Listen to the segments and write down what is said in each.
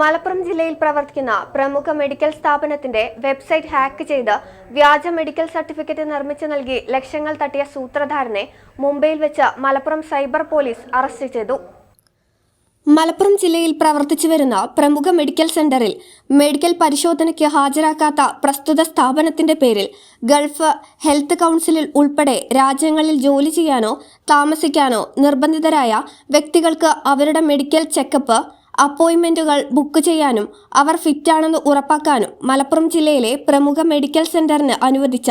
മലപ്പുറം ജില്ലയിൽ പ്രവർത്തിക്കുന്ന പ്രമുഖ മെഡിക്കൽ സ്ഥാപനത്തിന്റെ വെബ്സൈറ്റ് ഹാക്ക് ചെയ്ത് വ്യാജ മെഡിക്കൽ സർട്ടിഫിക്കറ്റ് നിർമ്മിച്ചു നൽകി ലക്ഷങ്ങൾ തട്ടിയ സൂത്രധാരനെ മുംബൈയിൽ വെച്ച് മലപ്പുറം സൈബർ പോലീസ് അറസ്റ്റ് ചെയ്തു. മലപ്പുറം ജില്ലയിൽ പ്രവർത്തിച്ചു വരുന്ന പ്രമുഖ മെഡിക്കൽ സെന്ററിൽ മെഡിക്കൽ പരിശോധനയ്ക്ക് ഹാജരാക്കാത്ത പ്രസ്തുത സ്ഥാപനത്തിന്റെ പേരിൽ ഗൾഫ് ഹെൽത്ത് കൗൺസിലിൽ ഉൾപ്പെടെ രാജ്യങ്ങളിൽ ജോലി ചെയ്യാനോ താമസിക്കാനോ നിർബന്ധിതരായ വ്യക്തികൾക്ക് അവരുടെ മെഡിക്കൽ ചെക്കപ്പ് അപ്പോയിന്റ്മെന്റുകൾ ബുക്ക് ചെയ്യാനും അവർ ഫിറ്റാണെന്ന് ഉറപ്പാക്കാനും മലപ്പുറം ജില്ലയിലെ പ്രമുഖ മെഡിക്കൽ സെന്ററിന് അനുവദിച്ച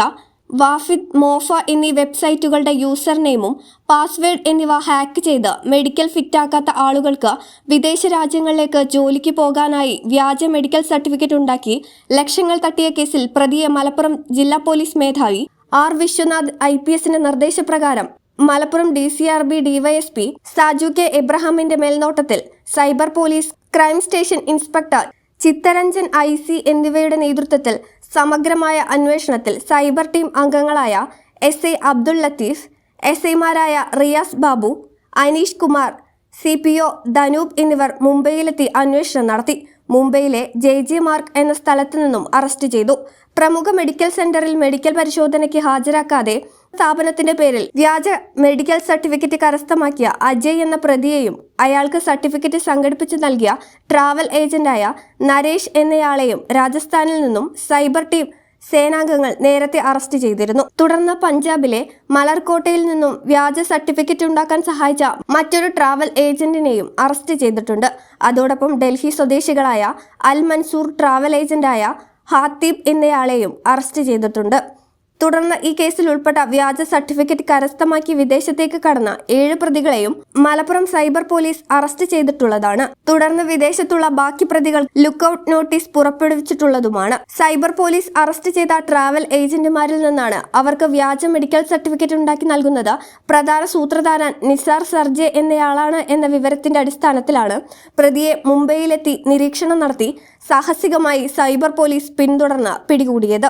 വാഫിദ് മോഫ എന്നീ വെബ്സൈറ്റുകളുടെ യൂസർ നെയിമും പാസ്വേഡ് എന്നിവ ഹാക്ക് ചെയ്ത് മെഡിക്കൽ ഫിറ്റാക്കാത്ത ആളുകൾക്ക് വിദേശ രാജ്യങ്ങളിലേക്ക് ജോലിക്ക് പോകാനായി വ്യാജ മെഡിക്കൽ സർട്ടിഫിക്കറ്റ് ഉണ്ടാക്കി ലക്ഷങ്ങൾ തട്ടിയ കേസിൽ പ്രതിയെ മലപ്പുറം ജില്ലാ പോലീസ് മേധാവി ആർ വിശ്വനാഥ് ഐ നിർദ്ദേശപ്രകാരം Malappuram D C R B DYSP Saju K എബ്രഹാമിന്റെ മേൽനോട്ടത്തിൽ cyber police crime station inspector Chittaranjan I C എന്നിവയുടെ നേതൃത്വത്തിൽ സമഗ്രമായ അന്വേഷണത്തിൽ സൈബർ ടീം അംഗങ്ങളായ S A Abdul Latheef S ഐമാരായ Riyas Babu Aneesh Kumar C P O Dhanoop എന്നിവർ മുംബൈയിലെത്തി അന്വേഷണം നടത്തി. മുംബൈയിലെ ജെ ജെ മാർക്ക് എന്ന സ്ഥലത്തു നിന്നും അറസ്റ്റ് ചെയ്തു. പ്രമുഖ മെഡിക്കൽ സെന്ററിൽ മെഡിക്കൽ പരിശോധനയ്ക്ക് ഹാജരാക്കാതെ സ്ഥാപനത്തിന്റെ പേരിൽ വ്യാജ മെഡിക്കൽ സർട്ടിഫിക്കറ്റ് കരസ്ഥമാക്കിയ അജയ് എന്ന പ്രതിയെയും അയാൾക്ക് സർട്ടിഫിക്കറ്റ് സംഘടിപ്പിച്ചു നൽകിയ ട്രാവൽ ഏജന്റായ നരേഷ് എന്നയാളെയും രാജസ്ഥാനിൽ നിന്നും സൈബർ ടീം സേനാംഗങ്ങൾ നേരത്തെ അറസ്റ്റ് ചെയ്തിരുന്നു. തുടർന്ന് പഞ്ചാബിലെ മലർക്കോട്ടയിൽ നിന്നും വ്യാജ സർട്ടിഫിക്കറ്റ് ഉണ്ടാക്കാൻ സഹായിച്ച മറ്റൊരു ട്രാവൽ ഏജന്റിനെയും അറസ്റ്റ് ചെയ്തിട്ടുണ്ട്. അതോടൊപ്പം ഡൽഹി സ്വദേശികളായ അൽ മൻസൂർ ട്രാവൽ ഏജന്റായ ഹാത്തീബ് എന്നയാളെയും അറസ്റ്റ് ചെയ്തിട്ടുണ്ട്. തുടർന്ന് ഈ കേസിൽ ഉൾപ്പെട്ട വ്യാജ സർട്ടിഫിക്കറ്റ് കരസ്ഥമാക്കി വിദേശത്തേക്ക് കടന്ന ഏഴ് പ്രതികളെയും മലപ്പുറം സൈബർ പോലീസ് അറസ്റ്റ് ചെയ്തിട്ടുള്ളതാണ്. തുടർന്ന് വിദേശത്തുള്ള ബാക്കി പ്രതികൾ ലുക്കൌട്ട് നോട്ടീസ് പുറപ്പെടുവിച്ചിട്ടുള്ളതുമാണ്. സൈബർ പോലീസ് അറസ്റ്റ് ചെയ്ത ട്രാവൽ ഏജന്റുമാരിൽ നിന്നാണ് അവർക്ക് വ്യാജ മെഡിക്കൽ സർട്ടിഫിക്കറ്റ് ഉണ്ടാക്കി നൽകുന്നത്. പ്രധാന സൂത്രധാരൻ നിസാർ സർജെ എന്നയാളാണ് എന്ന വിവരത്തിന്റെ അടിസ്ഥാനത്തിലാണ് പ്രതിയെ മുംബൈയിലെത്തി നിരീക്ഷണം നടത്തി സാഹസികമായി സൈബർ പോലീസ് പിന്തുടർന്ന് പിടികൂടിയത്.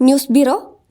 News bureau